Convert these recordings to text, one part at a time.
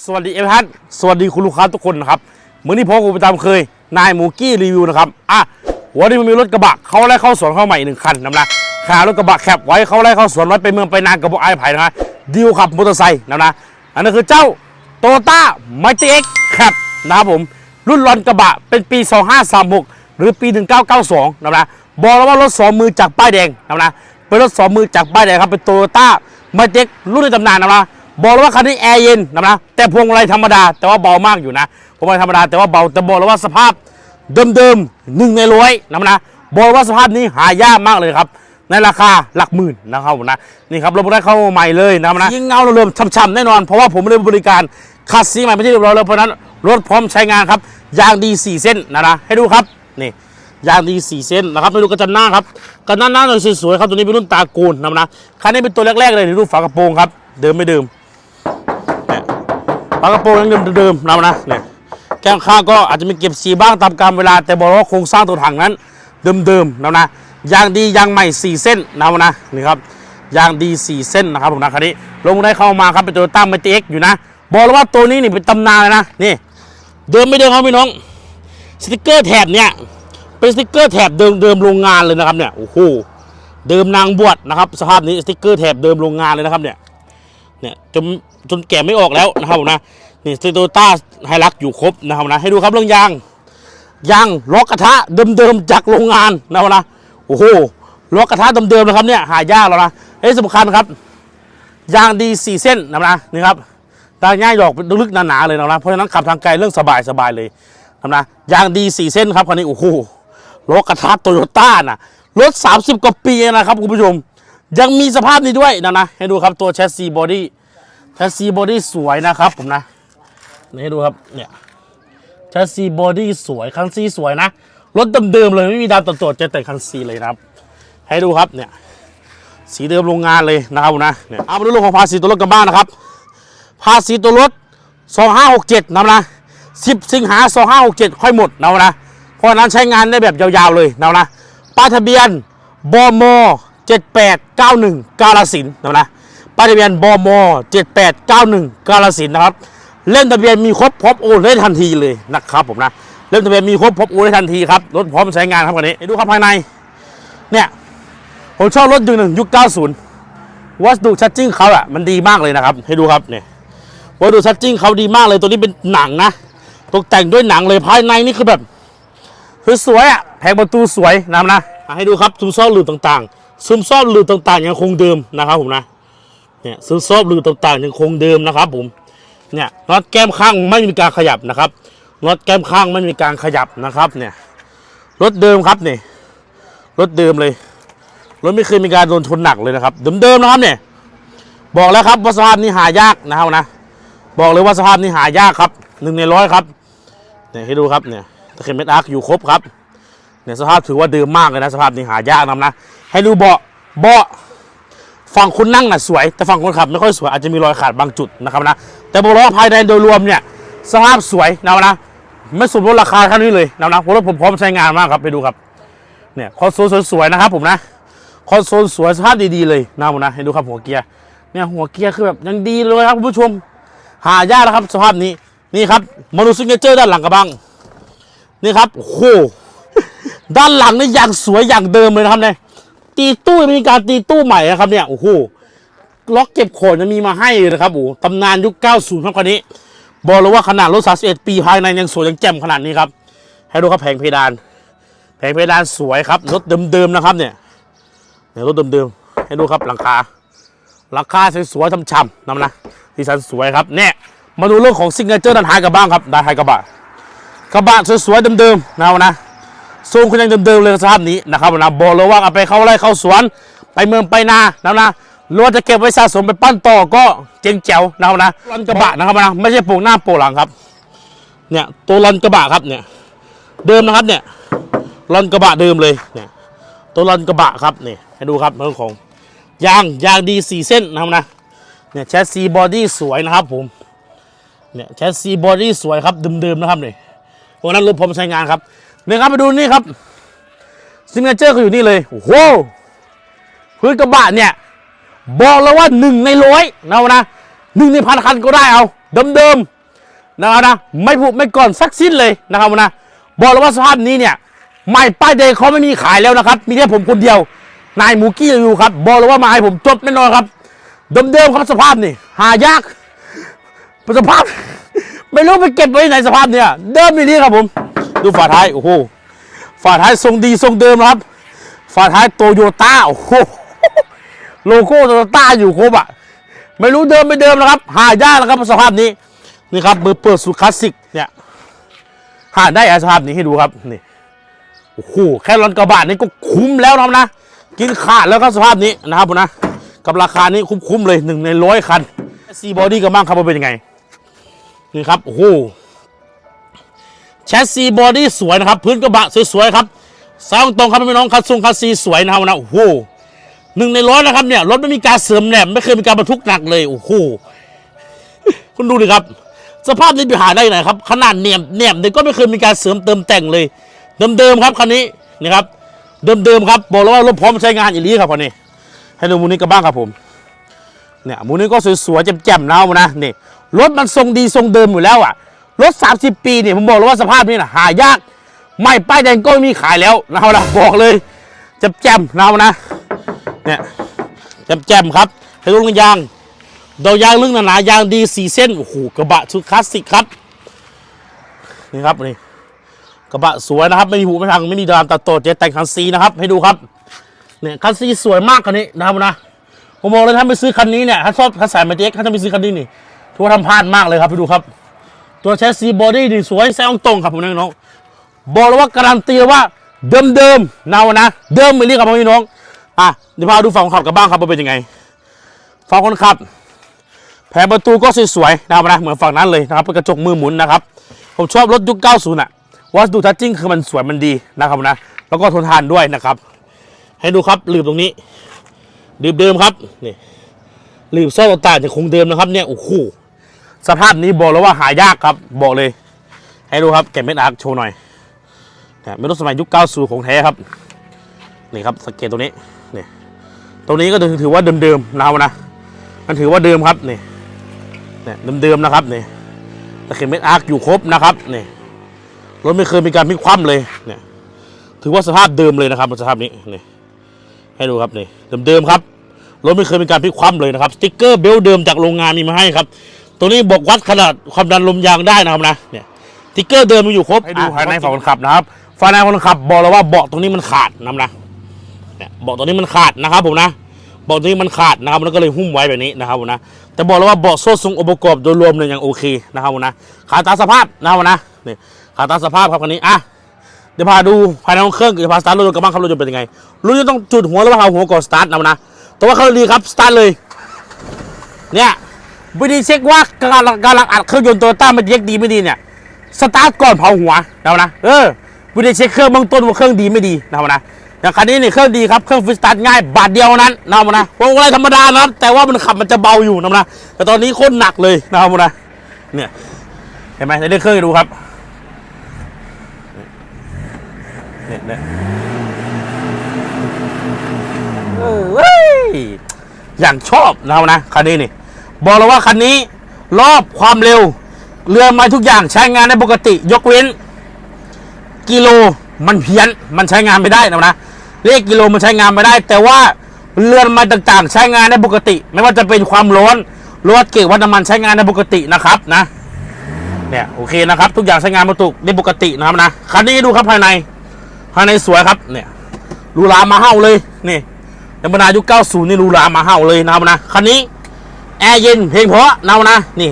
สวัสดีเอฟฮัทสวัสดีคุณลูกค้าทุกคนนะครับเหมือนที่พ่อกูประจำเคย นายหมูกี้รีวิวนะครับ อะ วันนี้มันมีรถกระบะเขาไล่เข้าสวนเข้าใหม่หนึ่งคันนะนะขารถกระบะแคปไว้เขาไล่เข้าสวนไว้ไปเมืองไปนานกับพวกไอ้ไผ่นะฮะดิวขับมอเตอร์ไซค์นะนะ อันนั้นคือเจ้าโตโยต้าไมติเอ็กแคปนะครับผม รุ่นรอนกระบะเป็นปี 2536 หรือปี 1992นะนะ บอกแล้วว่ารถสองมือจากป้ายแดงนะนะ เป็นรถสองมือจากป้ายแดงครับ เป็นโตโยต้าไมติเอ็กรุ่นในตำนานนะนะ บอกเลยว่าคันนี้แอร์เย็นนะนะแต่พวงมาลัยธรรมดา แต่ว่าเบามากอยู่นะพวงมาลัยธรรมดาแต่ว่าเบาแต่บอกเลยว่าสภาพเดิมๆหนึ่งในร้อยนะนะบอกเลยว่าสภาพนี้หายากมากเลยครับ ในราคาหลักหมื่นนะครับนะนี่ครับรถได้เข้าใหม่เลยนะนะยิ่งเงาเริ่มช่ำๆแน่นอนเพราะว่าผมได้บริการคัดซีใหม่ไปที่เรียบร้อยแล้วเพราะนั้นรถพร้อมใช้งานครับยางดี 4 เส้นนะนะให้ดูครับนี่ยางดี4เส้นนะครับไปดูกระจันหน้าครับกระจันหน้าหน่อยสวยๆครับตัวนี้เป็นรุ่นตากูลนะนะคันนี้เป็นตัวแรกๆเลยดูฝากระโปรงครับเดิมไม่เดิม ฝากระโปรงยังเดิมๆนะนะเนี่ยแก้มข้างก็อาจจะมีเก็บสีบ้างตามกาลเวลาแต่บอกว่าโครงสร้างตัวถังนั้น เดิมๆนะนะยางดียางใหม่ 4 เส้นนะนะนี่ครับยางดี 4 เส้นนะครับผมนะคันนี้ลงได้เข้ามาครับเป็นตัวตั้งเมติเอ็กอยู่นะบอกเลยว่าตัวนี้นี่เป็นตำนานเลยนะนี่เดิมไม่เดิมครับพี่น้องสติกเกอร์แถบเนี่ยเป็นสติกเกอร์แถบเดิมเดิมโรงงานเลยนะครับเนี่ยโอ้โหเดิมนางบวชนะครับสภาพนี้สติกเกอร์แถบเดิมโรงงานเลยนะครับเนี่ย เนี่ยจนจนแกะไม่ออกแล้วนะครับผมนะนี่โตโยต้าไฮรักอยู่ครบนะครับนะให้ดูครับเรื่องยางยางล้อกระทะเดิมๆจากโรงงานนะครับนะโอ้โหล้อกระทะเดิมๆนะครับเนี่ยหายากแล้วนะเฮ้ยสำคัญครับยางดีสี่เส้นนะครับนะนี่ครับตาง่ายดอกลึกๆหนาๆเลยนะครับเพราะฉะนั้นขับทางไกลเรื่องสบายๆเลยนะครับนะยางดีสี่เส้นครับคันนี้โอ้โหล้อกระทะโตโยต้าน่ะรถ 30 กว่าปีนะครับคุณผู้ชม ยังมีสภาพนี้ด้วยนะนะให้ดูครับตัวแชสซีบอดี้แชสซีบอดี้สวยนะครับผมนะนี่ให้ดูครับเนี่ยแชสซีบอดี้สวยคันซีสวยนะรถเดิมๆเลยไม่มีดาวตัดตัวจะแต่คันซีเลยนะครับ ให้ดูครับเนี่ยสีเดิมโรงงานเลยนะครับนะเนี่ยเอามาดูเรื่องของภาษีตัวรถกันบ้างนะครับ ภาษีตัวรถ 2567นะนะ10 สิงหา 2567 ค่อยหมดนะนะเพราะฉะนั้นใช้งานได้แบบยาวๆเลยนะนะป้ายทะเบียนบม 7891 กาลสินนะนะป้ายทะเบียนบม7891 กาลสินนะครับ เล่มทะเบียนมีครบพร้อมโอนได้ทันทีเลยนะครับผมนะ เล่มทะเบียนมีครบพร้อมโอนได้ทันทีครับ รถพร้อมใช้งานครับคันนี้ให้ดูครับภายใน เนี่ย ผมชอบรถยุคหนึ่งยุค 90 วัสดุชัดจิ้งเขาอะมันดีมากเลยนะครับ ให้ดูครับเนี่ย วัสดุชัดจิ้งเขาดีมากเลย ตัวนี้เป็นหนังนะ ตกแต่งด้วยหนังเลย ภายในนี่คือแบบสวยๆอะแผงประตูสวยนะนะ ให้ดูครับซุ้มซอหลืบต่างๆ ซุ้มซอกหลืบต่างๆยังคงเดิมนะครับผมนะเนี่ยซุ้มซอกหลืบต่างๆยังคงเดิมนะครับผมเนี่ยน็อตแก้มข้างไม่มีการขยับนะครับน็อตแก้มข้างไม่มีการขยับนะครับเนี่ยรถเดิมครับเนี่ยรถเดิมเลยรถไม่เคยมีการโดนชนหนักเลยนะครับเดิมๆนะครับเนี่ยบอกแล้วครับว่าสภาพนี้หายากนะครับนะบอกเลยว่าสภาพนี้หายากครับหนึ่งในร้อยครับเนี่ยให้ดูครับเนี่ยตะเข็บเม็ดอาร์คอยู่ครบครับเนี่ยสภาพถือว่าเดิมมากเลยนะสภาพนี้หายากนะนะ ให้ดูเบาะเบาะฝั่งคนนั่งน่ะสวย แต่ฝั่งคนขับไม่ค่อยสวยอาจจะมีรอยขาดบางจุดนะครับนะแต่บอกเลยว่าภายในโดยรวมเนี่ยสภาพสวยนะนะไม่สมรสราคาเท่านี้เลยนะนะเพราะรถผมพร้อมใช้งานมากครับไปดูครับเนี่ยคอนโซลสวยๆนะครับผมนะคอนโซลสวยสภาพดีๆเลยนะผมนะให้ดูครับหัวเกียร์เนี่ยหัวเกียร์คือแบบยังดีเลยครับคุณผู้ชม หายากนะครับสภาพนี้นี่ครับมาดูซิงเกิลเจอร์ด้านหลังกระบังนี่ครับโอ้โหด้านหลังนี่อย่างสวยอย่างเดิมเลยนะครับเนี่ย ตีตู้มีการตีตู้ใหม่นะครับเนี่ยโอ้โหล็อกเก็บโขนจะมีมาให้เลยนะครับโอ้ตำนานยุค 90 ครับคันนี้ บอกเลยว่าขนาดรถ 31 ปีภายในยังสวยยังแจ่มขนาดนี้ครับ ให้ดูครับแผงเพดาน แผงเพดานสวยครับรถเดิมๆนะครับเนี่ยเนี่ยรถเดิมๆให้ดูครับหลังคาหลังคาสวยๆช่ำๆนะนะดีไซน์สวยครับเนี่ยมาดูเรื่องของซิงเกิลเจอร์ด้านท้ายกันบ้างครับด้านท้ายกระบะกระบะสวยๆเดิมๆนะครับนะ ทรงคุณยังเดิมๆเลยสภาพนี้นะครับนะบอกเลยว่าเอาไปเข้าไร่เข้าสวนไปเมืองไปนานะนะรือว่าจะเก็บไว้สะสมไปปั้นต่อก็เจ๋งแจ๋วนะครับนะรันกระบะนะครับนะไม่ใช่โป่งหน้าโป่งหลังครับ เนี่ยตัวรันกระบะครับเนี่ยเดิมนะครับเนี่ยรันกระบะเดิมเลยเนี่ยตัวรันกระบะครับเนี่ยให้ดูครับเรื่องของยางยางดีสี่เส้นนะครับนะเนี่ยแชสซีบอดี้สวยนะครับผมเนี่ยแชสซีบอดี้สวยครับเดิมๆนะครับเนี่ยวันนั้นรถผมใช้งานครับ นี่ครับไปดูนี่ครับซิงเกิลเจอร์เขาอยู่นี่เลยโอ้โหพื้นกระบะเนี่ย บอกเลยว่าหนึ่งในร้อยนะนะหนึ่งในพันคันก็ได้เอาเดิมๆนะครับนะไม่ผุไม่ก่อนสักสิ้นเลยนะครับนะบอกเลยว่าสภาพนี้เนี่ยใหม่ป้ายแดงเขาไม่มีขายแล้วนะครับ มีแค่ผมคนเดียวนายหมูกี้อยู่ครับ บอกเลยว่ามาให้ผมจบแน่นอนครับเดิมๆครับสภาพนี่หายากสภาพ ไม่รู้ไปเก็บไว้ไหนสภาพเนี่ย เดิมอย่างนี้ครับผม ดูฝาท้ายโอ้โหฝาท้ายทรงดีทรงเดิมนะครับ ฝาท้ายโตโยต้าโอ้โหโลโก้โตโยต้าอยู่ครบอะไม่รู้เดิมไม่เดิมนะครับ หายากนะครับสภาพนี้นี่ครับมือเปิดสุดคลาสสิกเนี่ยหาได้อสภาพนี้ให้ดูครับนี่โอ้โหแค่รอนกระบะนี่ก็คุ้มแล้วนะครับนะกินขาดแล้วครับสภาพนี้นะครับผมนะกับราคานี้คุ้มๆเลยหนึ่งในร้อยคันซีบอดี้กันบ้างครับว่าเป็นยังไงนี่ครับโอ้โห ชสซีบอดี้สวยนะครับ พื้นกระบะสวยๆครับสายตรงครับพี่น้องคัดทรงคัดซีสวยนะครับนะโอ้โหหนึ่งในร้อยนะครับเนี่ยรถไม่มีการเสริมแหนมไม่เคยมีการบรรทุกหนักเลยโอ้โหคุณดูดิครับ สภาพนี้ไปหาได้ไหนครับ ขนาดเนียมเนียมเนี่ยก็ไม่เคยมีการเสริมเติมแต่งเลย เดิมๆครับคันนี้นะครับเดิมๆครับบอกแล้วว่ารถพร้อมใช้งานอย่างนี้ครับคันนี้ ให้ดูมูนี้กันบ้างครับผมเนี่ยมูนี้ก็สวยๆแจ่มๆนะนะนี่รถมันทรงดีทรงเดิมอยู่แล้วอะ รถ 30 ปีเนี่ยผมบอกเลยว่าสภาพนี้นะหายาก ไม่ป้ายแดงก็ไม่มีขายแล้วนะครับนะบอกเลยแจ่มๆนะนะเนี่ยแจ่มๆครับให้ดูกันยางดอกยางลึกหนาๆยางดีสี่เส้นโอ้โหกระบะชุดคลาสสิกครับนี่ครับนี่กระบะสวยนะครับ ไม่มีหูไม่พังไม่มีดามตัดโตเจ็ดแต่งคันซีนะครับ ให้ดูครับเนี่ยคันซีสวยมากคันนี้นะครับนะผมบอกเลยถ้าไปซื้อคันนี้เนี่ยถ้าชอบถ้าใส่มาเจ๊กถ้าจะไปซื้อคันนี้นี่ถือว่าทำพลาดมากเลยครับไปดูครับ ตัวแชสซีบอดี้ดีสวยแซงตรงครับผมน้องบอกเลยว่าการันตีว่าเดิมเดิมเนานะ เดิมไม่เรียกครับพี่น้อง อะเดี๋ยวพาดูฝั่งคนขับกันบ้างครับว่าเป็นยังไงฝั่งคนขับ แผงประตูก็สวยๆนะครับนะเหมือนฝั่งนั้นเลยนะครับเป็นกระจกมือหมุนนะครับ ผมชอบรถยุค 90อะวัสดุทัชจิ้งคือมันสวยมันดีนะครับนะ แล้วก็ทนทานด้วยนะครับ ให้ดูครับลืมตรงนี้ลืมเดิมครับนี่ลืมโซ่ต่างๆจะคงเดิมนะครับเนี่ยโอ้โห สภาพนี้บอกแล้วว่าหายากครับบอกเลย ให้ดูครับแกะเม็ดอาร์คโชว์หน่อยเนี่ยไม่รู้สมัยยุค90ของแท้ครับนี่ครับสังเกตตรงนี้นี่ตรงนี้ก็ถือว่าเดิมๆนะครับนะมันถือว่าเดิมครับนี่เนี่ยเดิมๆนะครับนี่ตะเข็บเม็ดอาร์คอยู่ครบนะครับนี่รถไม่เคยมีการพลิกคว่ำเลยเนี่ยถือว่าสภาพเดิมเลยนะครับสภาพนี้นี่ให้ดูครับนี่เดิมๆครับรถไม่เคยมีการพลิกคว่ำเลยนะครับสติ๊กเกอร์เบลต์เดิมจากโรงงานมีมาให้ครับ ตัวนี้บอกวัดขนาดความดันลมยางได้นะครับนะเนี่ยสติ๊กเกอร์เดิมมีอยู่ครบให้ดูภายในฝั่งคนขับนะครับภายในคนขับบอกเลยว่าเบาะตรงนี้มันขาดนะครับนะเนี่ยเบาะตรงนี้มันขาดนะครับผมนะเบาะตรงนี้มันขาดนะครับแล้วก็เลยหุ้มไว้แบบนี้นะครับผมนะแต่บอกเลยว่าเบาะโซ่ทรงองค์ประกอบโดยรวมเนี่ยยังโอเคนะครับผมนะขาตาสภาพนะครับผมนะนี่ขาตาสภาพครับคันนี้อะเดี๋ยวพาดูภายในห้องเครื่องเดี๋ยวพาสตาร์ทรถกันบ้างครับรถจะเป็นยังไงรถจะต้องจุดหัวแล้วพาหัวก่อนสตาร์ทนะนะแต่ว่าเครื่องดีครับสตาร์ทเลย เนี่ย วิธีเช็คว่าการการอัดเครื่องยนต์โตโยต้ามันเย็กดีไม่ดีเนี่ยสตาร์ทก่อนเผาหัวนะนะเออวิธีเช็คเครื่องเบื้องต้นว่าเครื่องดีไม่ดีนะนะอย่างคันนี้เนี่ยเครื่องดีครับเครื่องฟิสตาร์ทง่ายบาทเดียวนั้นนะนะพวงมาลัยธรรมดานะครับแต่ว่ามันขับมันจะเบาอยู่นะนะแต่ตอนนี้โคตรหนักเลยนะครับนะเนี่ยเห็นไหมในเรื่องเครื่องดูครับเนี่ยเนี่ยเออเว้ยอย่างชอบนะครับนะคันนี้นี่ บอกเลยว่าคันนี้ รอบความเร็ว เรือไม้ทุกอย่างใช้งานได้ปกติ ยกเว้น กิโลมันเพี้ยนมันใช้งานไม่ได้นะนะเลขกิโลมันใช้งานไม่ได้ แต่ว่าเรือนไม้ต่างๆ ใช้งานได้ปกติ ไม่ว่าจะเป็นความร้อนรือว่าเกี่ยววัดน้ำมันใช้งานได้ปกตินะครับนะเนี่ยโอเคนะครับ ทุกอย่างใช้งานปกติได้ปกตินะครับนะคันนี้ดูครับภายใน ภายในสวยครับเนี่ยรูรามาเห่าเลยนี่ในบรรดายุค90นี่รูรามาเห่าเลยนะครับนะคันนี้ แอร์เย็นเพลงเพราะนะนะนี่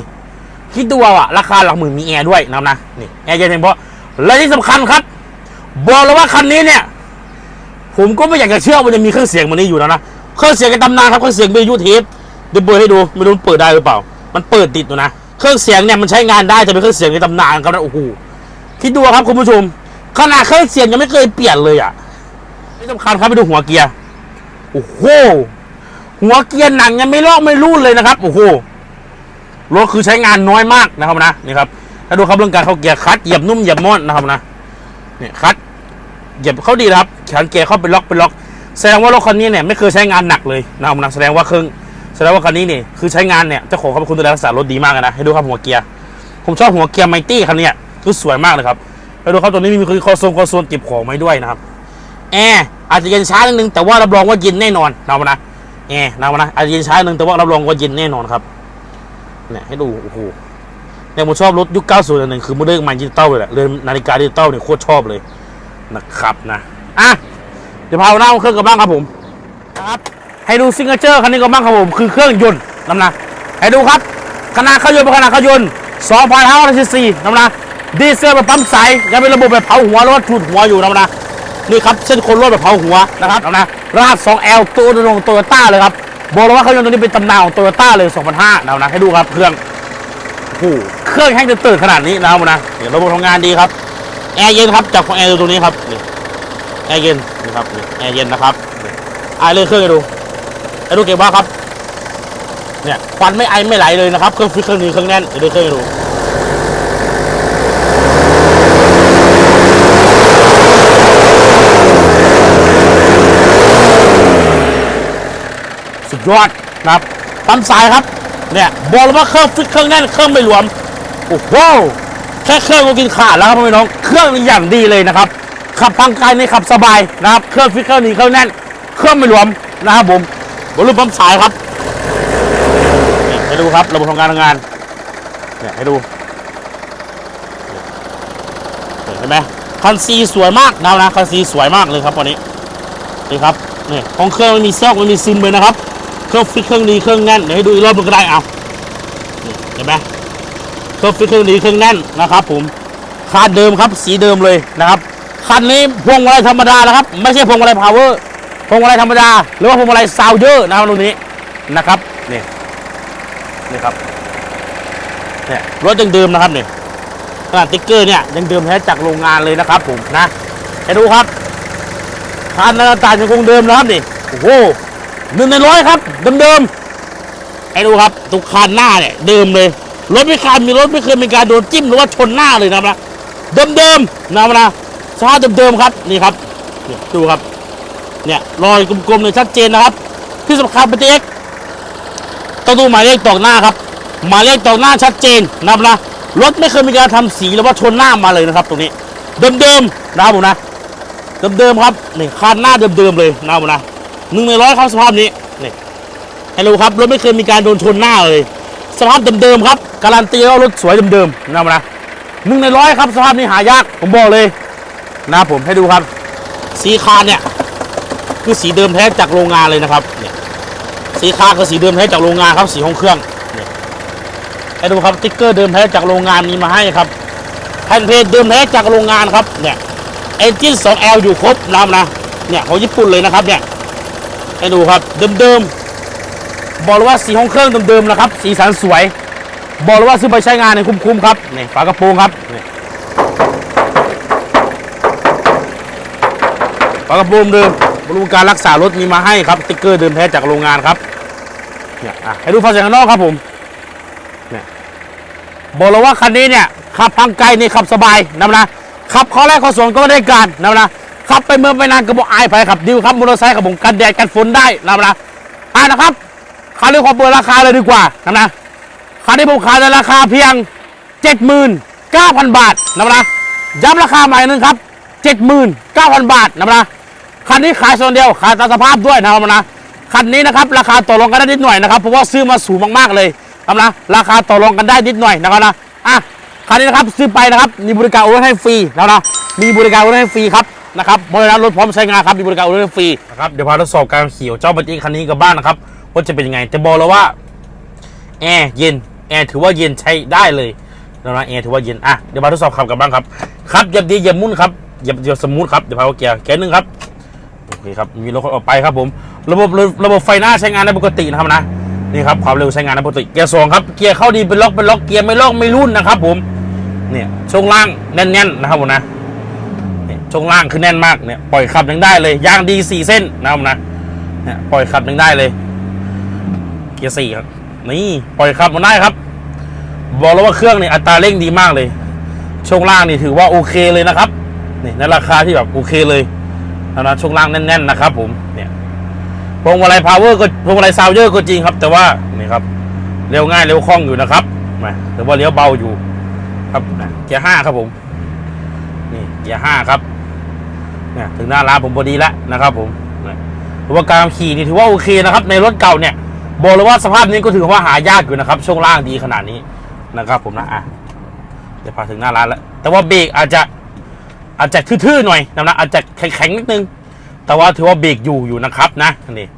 คิดดูว่าราคาหลักหมื่นมีแอร์ด้วยนะครับนะนี่แอร์เย็นเพลงเพราะและที่สำคัญครับบอกเลยว่าคันนี้เนี่ย ผมก็ไม่อยากจะเชื่อว่ามันจะมีเครื่องเสียงมันนี้อยู่แล้วนะเครื่องเสียงในตำนานครับเครื่องเสียงเบยูเทปเดี๋ยวเปิดให้ดูไม่รู้เปิดได้หรือเปล่า มันเปิดติดอยู่นะเครื่องเสียงเนี่ยมันใช้งานได้แต่เป็นเครื่องเสียงในตำนานครับนะโอ้โหคิดดูครับคุณผู้ชมขนาดเครื่องเสียงยังไม่เคยเปลี่ยนเลยอะที่สำคัญครับไปดูหัวเกียร์โอ้โห หัวเกียร์หนังยังไม่ลอกไม่รูดเลยนะครับโอ้โหรถคือใช้งานน้อยมากนะครับนะนี่ครับถ้าดูครับเรื่องการเข้าเกียร์คัดเหยียบนุ่มเหยียบม้อนนะครับนะเนี่ยคัดเหยียบเข้าดีนะครับแขนเกียร์เข้าเป็นล็อกเป็นล็อก แสดงว่ารถคันนี้เนี่ยไม่เคยใช้งานหนักเลยนะครับนะแสดงว่าเครื่องแสดงว่าคันนี้เนี่ยคือใช้งานเนี่ยเจ้าของเขาเป็นคนดูแลรักษารถดีมากนะให้ดูครับหัวเกียร์ผมชอบหัวเกียร์ไมตี้คันนี้คือสวยมากเลยครับไปดูครับตัวนี้มีคอโซนคอโซนเก็บของไว้ด้วยนะครับแอร์อาจจะเย็นช้านิดนึงแต่ว่ารับรองว่าเย็นแน่นอนนะวะนะ แอร์นะวะนะอาจจะเย็นช้านิดนึงแต่ว่ารับรองว่าเย็นแน่นอนครับเนี่ยให้ดูโอ้โหเนี่ยผมชอบรถยุค 90อันหนึ่งคือมือเรื่องมันดิจิตอลเลยแหละเรือนนาฬิกาดิจิตอลเนี่ยโคตรชอบเลยนะครับนะอะเดี๋ยวพาหน้าเครื่องกันบ้างครับผมครับให้ดูซิงเกิลเจอร์คันนี้ก็บ้างครับผมคือเครื่องยนต์น้ำหนะให้ดูครับขนาดเครื่องยนต์เป็นขนาดเครื่องยนต์2,500ซีซีน้ำหนะดีเซลแบบปั๊มใสยังเป็นระบบแบบเผาหัวรถถูดหัวอยู่น้ำหนะ นี่ครับเส้นโคนรถแบบเผาหัวนะครับน้ำหนะรหัส 2L ตัวตรงโตโยต้าเลยครับบอกเลยว่าเครื่องยนต์ตัวนี้เป็นตำนานของโตโยต้าเลย2005น้ำหนะให้ดูครับเครื่องโอ้โหเครื่องแห้งตื่นๆขนาดนี้นะครับนะเดี๋ยวระบบทำงานดีครับแอร์เย็นครับจากของแอร์ตัวนี้ครับนี่แอร์เย็นนี่ครับนี่แอร์เย็นนะครับนี่ไอเลื่อนเครื่องให้ดูให้ดูเก็บว่าครับเนี่ยควันไม่ไอไม่ไหลเลยนะครับเครื่องฟิตเครื่องนี้เครื่องแน่นเดี๋ยวเลื่อนเครื่องให้ดู ยอดนะครับปั๊มสายครับเนี่ยบอกเลยว่าเครื่องฟิตเครื่องแน่นเครื่องไม่หลวมโอ้โหแค่เครื่องก็กินขาดแล้วครับพี่น้องเครื่องนี่อย่างดีเลยนะครับ ขับทางไกลนี่ขับสบายนะครับ เครื่องฟิตเครื่องนี้เครื่องแน่น เครื่องไม่หลวมนะครับผมบนรูปปั๊มสายครับให้ดูครับระบบทำงานทำงานเนี่ยให้ดูเห็นไหมคันซีสวยมากนะนะคันซีสวยมากเลยครับวันนี้นี่ครับนี่ของเครื่องไม่มีซอกไม่มีซึมเลยนะครับ เครื่องฟิตเครื่องดีเครื่องแน่นเดี๋ยวให้ดูอีกรอบนึงก็ได้เอาเห็นไหมเครื่องฟิตเครื่องดีเครื่องแน่นนะครับ ผมคานเดิมครับสีเดิมเลยนะครับคันนี้พวงมาลัยธรรมดานะครับ ไม่ใช่พวงมาลัยพาวเวอร์พวงมาลัยธรรมดา หรือว่าพวงมาลัยซาวเยอร์นะครับตรงนี้นะครับนี่นี่ครับเนี่ยรถยังเดิมนะครับเนี่ยขนาดติ๊กเกอร์เนี่ยยังเดิมแท้จากโรงงานเลยนะครับผมนะให้ดูครับคันหน้าตายังคงเดิมนะครับนี่โอ้โห หนึ่งในร้อยครับ เดิมๆให้ดูครับตุกคานหน้าเนี่ยเดิมเลย รถไม่คานมีรถไม่เคยมีการโดนจิ้มหรือว่าชนหน้าเลยนะครับนะเดิมๆนะครับนะสภาพเดิมๆครับนี่ครับนี่ดูครับ เนี่ยรอยกลมๆเลยชัดเจนนะครับ ที่สำคัญเป็นเอ็กต้องดูหมายเลขตอกหน้าครับ หมายเลขตอกหน้าชัดเจนนะครับนะรถไม่เคยมีการทำสีหรือว่าชนหน้ามาเลยนะครับ ตรงนี้เดิมๆนะครับผมนะเดิมๆครับนี่คานหน้าเดิมๆเลยนะครับผมนะ หนึ่งในร้อยครับสภาพนี้นี่ให้รู้ครับรถไม่เคยมีการโดนชนหน้าเลย สภาพเดิมๆครับ การันตีว่ารถสวยเดิมๆนะนะหนึ่งในร้อยครับสภาพนี้หายากผมบอกเลยนะผมให้ดูครับ สีคานเนี่ยคือสีเดิมแท้จากโรงงานเลยนะครับเนี่ยสีคาคือสีเดิมแท้จากโรงงานครับสีของเครื่องเนี่ยให้ดูครับติ๊กเกอร์เดิมแท้จากโรงงานมีมาให้ครับแผ่นเพจเดิมแท้จากโรงงานครับเนี่ยเอนจิน 2L อยู่ครบนะครับนะเนี่ยของญี่ปุ่นเลยนะครับเนี่ย ให้ดูครับเดิมๆบอกเลยว่าสีของเครื่องเดิมๆนะครับ สีสันสวย บอกเลยว่าซื้อไปใช้งานในคุ้มๆครับนี่ฝากระโปรงครับนี่ฝากระโปรงเดิมบริการรักษารถมีมาให้ครับติ๊กเกอร์เดิมแท้จากโรงงานครับเนี่ยอะให้ดูฟังเสียงข้างนอกครับผมเนี่ยบอกเลยว่าคันนี้เนี่ยขับทางไกลนี่ขับสบายนะนะขับข้อแรกข้อสองก็ไม่ได้การนะนะ ขับไปเมืองไปนานก็บอกอายไปครับดิวครับมอเตอร์ไซค์กับผมกันแดดกันฝนได้นะนะอะนะครับคันนี้ขอเปิดราคาเลยดีกว่านะนะคันนี้ผมขายในราคาเพียง 79,000 บาทนะนะย้ำราคาใหม่นึงครับ 79,000 บาทนะนะคันนี้ขายส่วนเดียวขายตามสภาพด้วยนะครับนะคันนี้นะครับราคาต่อรองกันได้นิดหน่อยนะครับเพราะว่าซื้อมาสูงมากๆเลยนะนะราคาต่อรองกันได้นิดหน่อยนะครับนะอะคันนี้นะครับซื้อไปนะครับมีบริการโอนให้ฟรีนะนะมีบริการโอนให้ฟรีครับ นะครับบริการรถพร้อมใช้งานครับมีบริการโอนรถฟรีนะครับเดี๋ยวพาทดสอบการขี่ของเจ้าบัจิคันนี้กับบ้านนะครับว่าจะเป็นยังไงจะบอกแล้วว่าแอร์เย็นแอร์ถือว่าเย็นใช้ได้เลยนะนะแอร์ถือว่าเย็นอะเดี๋ยวมาทดสอบขับกันบ้างครับครับเหยับดีเหยับมุ่นครับเหยับเหยับสมูทครับเดี๋ยวพาเกียร์เกียร์หนึ่งครับโอเคครับมีรถออกไปครับผม ระบบระบบไฟหน้าใช้งานได้ปกตินะครับนะนี่ครับความเร็วใช้งานได้ปกติเกียร์สองครับเกียร์เข้าดีเป็นล็อกเป็นล็อกเกียร์ไม่ล็อกไม่รุ่นนะครับผมเนี่ยช่วงล่างแน่นๆนะครับผมนะ ช่วงล่างคือแน่นมากเนี่ยปล่อยขับยังได้เลยยางดีสี่เส้นนะครับนะเนี่ยปล่อยขับยังได้เลย เกียร์สี่ครับนี่ปล่อยขับมาได้ครับ บอกแล้วว่าเครื่องนี่อัตราเร่งดีมากเลย ช่วงล่างนี่ถือว่าโอเคเลยนะครับนี่ในราคาที่แบบโอเคเลยนะนะช่วงล่างแน่น ๆ นะครับ ผมเนี่ยพวงมาลัยพาวเวอร์ก็พวงมาลัยซาวเยอร์ก็จริงครับ แต่ว่านี่ครับเร็วง่ายเร็วคล่องอยู่นะครับแหมแต่ว่าเลี้ยวเบาอยู่ ครับเกียร์ห้าครับผม นี่เกียร์ห้าครับ ถึงหน้าร้านผมพอดีแล้วนะครับผมถือว่าการขี่นี่ถือว่าโอเคนะครับ ในรถเก่าเนี่ยบอกเลยว่าสภาพนี้ก็ถือว่าหายากอยู่นะครับ ช่วงล่างดีขนาดนี้นะครับ ผมนะอะเดี๋ยวพาถึงหน้าร้านแล้ว แต่ว่าเบรกอาจจะอาจจะทื่อๆหน่อยนะนะอาจจะแข็งๆนิดนึง แต่ว่าถือว่าเบรกอยู่อยู่นะครับนะนี่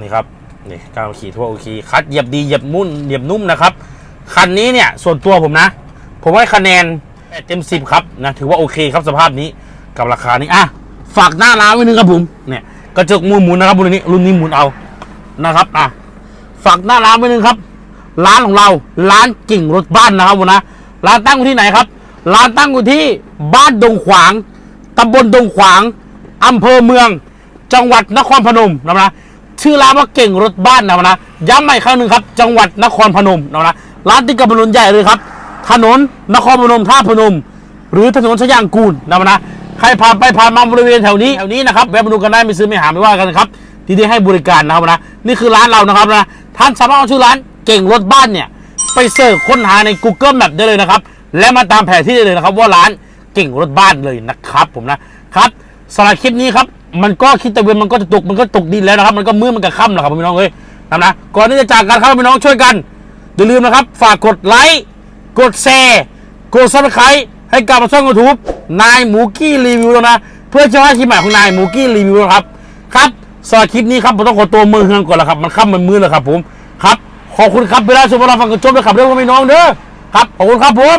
นี่ครับนี่การขี่ถือว่าโอเคคัดเหยียบดีเหยียบมุ่นเหยียบนุ่มนะครับคันนี้เนี่ยส่วนตัวผมนะ ผมให้คะแนนเต็มสิบครับนะถือว่าโอเคครับสภาพนี้กับราคานี้อะ ฝากหน้าร้านไว้นึงครับผมเนี่ยกระจกหมุนหมุนนะครับรุ่นนี้รุ่นนี้หมุนเอานะครับอะฝากหน้าร้านไว้นึงครับ ร้านของเราร้านกิ่งรถบ้านนะครับผมนะร้านตั้งอยู่ที่ไหนครับ ร้านตั้งอยู่ที่บ้านดงขวางตำบลดงขวางอำเภอเมือง จังหวัดนครพนมนะนะชื่อร้านว่าเก่งรถบ้านนะนะย้ำใหม่อีกครั้งหนึ่งครับ จังหวัดนครพนมนะนะร้านติดกับถนนใหญ่เลยครับ ถนนนครพนมท่าพนม หรือถนนชยางกูลนะนะ ใครผ่านไปผ่านมาบริเวณแถวนี้แถวนี้นะครับแวะมาดูกันได้ไม่ซื้อไม่หาไม่ว่ากันครับที่ได้ให้บริการนะครับนะนี่คือร้านเรานะครับนะท่านสามารถเอาชื่อร้านเก่งรถบ้านเนี่ยไปเสิร์ชค้นหาใน Google Map ได้เลยนะครับและมาตามแผนที่ได้เลยนะครับ ว่าร้านเก่งรถบ้านเลยนะครับ ผมนะครับสำหรับคลิปนี้ครับมันก็คิดตะเวนมันก็จะตกมันก็ตกดินแล้วนะครับ มันก็มืดมันก็ค่ำแล้วครับพี่น้องเอ้ยนะนะก่อนที่จะจากกันครับพี่น้องช่วยกันอย่าลืมนะครับ ฝากกดไลค์กดแชร์กดซับสไครต์ ให้กับช่องยูทูบนายหมูกี้รีวิวแล้วนะ เพื่อจะให้คลิปใหม่ของนายหมูกี้รีวิวนะครับ ครับสำหรับคลิปนี้ครับผมต้องขอตัวมือเฮืองก่อนแล้วครับ มันค่ำมันมืดแล้วครับผม ครับ ขอบคุณครับเวลาชมเวลาฟังกันจบนะครับเรื่องของพี่น้องเด้อ ครับ ขอบคุณครับผม